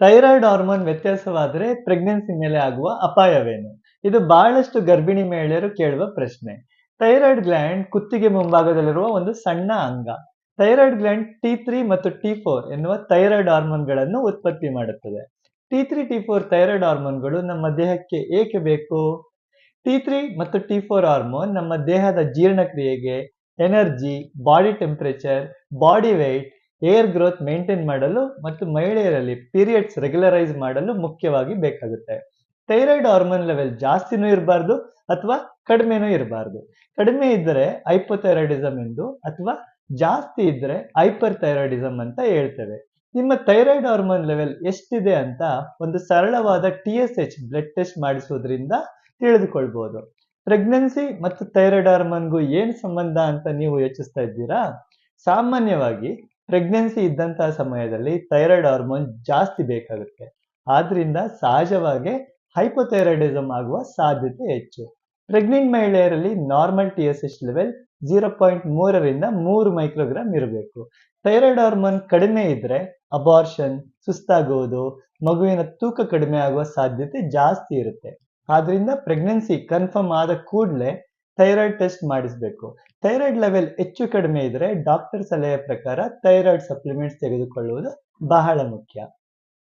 Thyroid hormone ವ್ಯತ್ಯಾಸವಾದರೆ pregnancy ಮೇಲೆ ಆಗುವ ಅಪಾಯವೇನು? ಇದು ಬಹಳಷ್ಟು ಗರ್ಭಿಣಿ ಮಹಿಳೆಯರು ಕೇಳುವ ಪ್ರಶ್ನೆ. ಥೈರಾಯ್ಡ್ ಗ್ಲ್ಯಾಂಡ್ ಕುತ್ತಿಗೆ ಮುಂಭಾಗದಲ್ಲಿರುವ ಒಂದು ಸಣ್ಣ ಅಂಗ. ಥೈರಾಯ್ಡ್ ಗ್ಲ್ಯಾಂಡ್ ಟಿ ತ್ರೀ ಮತ್ತು ಟಿ ಫೋರ್ ಎನ್ನುವ ಥೈರಾಯ್ಡ್ ಹಾರ್ಮೋನ್ಗಳನ್ನು ಉತ್ಪತ್ತಿ ಮಾಡುತ್ತದೆ. T three T four thyroid ಹಾರ್ಮೋನ್ಗಳು ನಮ್ಮ ದೇಹಕ್ಕೆ ಏಕೆ ಬೇಕು? ಟಿ ತ್ರೀ ಮತ್ತು ಟಿ ಫೋರ್ ಹಾರ್ಮೋನ್ ನಮ್ಮ ದೇಹದ ಜೀರ್ಣಕ್ರಿಯೆಗೆ energy, body temperature, body weight air growth maintain ಮಾಡಲು ಮತ್ತು ಮಹಿಳೆಯರಲ್ಲಿ ಪೀರಿಯಡ್ಸ್ ರೆಗ್ಯುಲರೈಸ್ ಮಾಡಲು ಮುಖ್ಯವಾಗಿ ಬೇಕಾಗುತ್ತೆ. ಥೈರಾಯ್ಡ್ ಹಾರ್ಮೋನ್ ಲೆವೆಲ್ ಜಾಸ್ತಿನೂ ಇರಬಾರ್ದು ಅಥವಾ ಕಡಿಮೆನೂ ಇರಬಾರ್ದು. ಕಡಿಮೆ ಇದ್ದರೆ ಹೈಪೋಥೈರಾಯ್ಡಿಸಮ್ ಎಂದು ಅಥವಾ ಜಾಸ್ತಿ ಇದ್ದರೆ ಹೈಪರ್ ಥೈರಾಯ್ಡಿಸಮ್ ಅಂತ ಹೇಳ್ತೇವೆ. ನಿಮ್ಮ ಥೈರಾಯ್ಡ್ ಹಾರ್ಮೋನ್ ಲೆವೆಲ್ ಎಷ್ಟಿದೆ ಅಂತ ಒಂದು ಸರಳವಾದ T S H blood test ಮಾಡಿಸೋದ್ರಿಂದ ತಿಳಿದುಕೊಳ್ಬಹುದು ಪ್ರೆಗ್ನೆನ್ಸಿ ಮತ್ತು ಥೈರಾಯ್ಡ್ ಹಾರ್ಮೋನ್ಗೂ ಏನು ಸಂಬಂಧ ಅಂತ ನೀವು ಯೋಚಿಸ್ತಾ ಇದ್ದೀರಾ? ಸಾಮಾನ್ಯವಾಗಿ ಪ್ರೆಗ್ನೆನ್ಸಿ ಇದ್ದಂತಹ ಸಮಯದಲ್ಲಿ ಥೈರಾಯ್ಡ್ ಹಾರ್ಮೋನ್ ಜಾಸ್ತಿ ಬೇಕಾಗುತ್ತೆ. ಆದ್ರಿಂದ ಸಹಜವಾಗಿ ಹೈಪೋಥೈರಾಯ್ಡಿಸಮ್ ಆಗುವ ಸಾಧ್ಯತೆ ಹೆಚ್ಚು. ಪ್ರೆಗ್ನೆಂಟ್ ಮಹಿಳೆಯರಲ್ಲಿ normal T S S level zero point ಮೂರರಿಂದ ಮೂರು ಮೈಕ್ರೋಗ್ರಾಮ್ ಇರಬೇಕು. ಥೈರಾಯ್ಡ್ ಹಾರ್ಮೋನ್ ಕಡಿಮೆ ಇದ್ರೆ ಅಬಾರ್ಷನ್ ಸುಸ್ತಾಗುವುದು, ಮಗುವಿನ ತೂಕ ಕಡಿಮೆ ಆಗುವ ಸಾಧ್ಯತೆ ಜಾಸ್ತಿ ಇರುತ್ತೆ. ಆದ್ರಿಂದ ಪ್ರೆಗ್ನೆನ್ಸಿ ಕನ್ಫರ್ಮ್ ಆದ ಕೂಡಲೇ ಥೈರಾಯ್ಡ್ ಟೆಸ್ಟ್ ಮಾಡಿಸಬೇಕು. ಥೈರಾಯ್ಡ್ ಲೆವೆಲ್ ಹೆಚ್ಚು ಕಡಿಮೆ ಇದ್ರೆ ಡಾಕ್ಟರ್ ಸಲಹೆ ಪ್ರಕಾರ ಥೈರಾಯ್ಡ್ ಸಪ್ಲಿಮೆಂಟ್ಸ್ ತೆಗೆದುಕೊಳ್ಳುವುದು ಬಹಳ ಮುಖ್ಯ.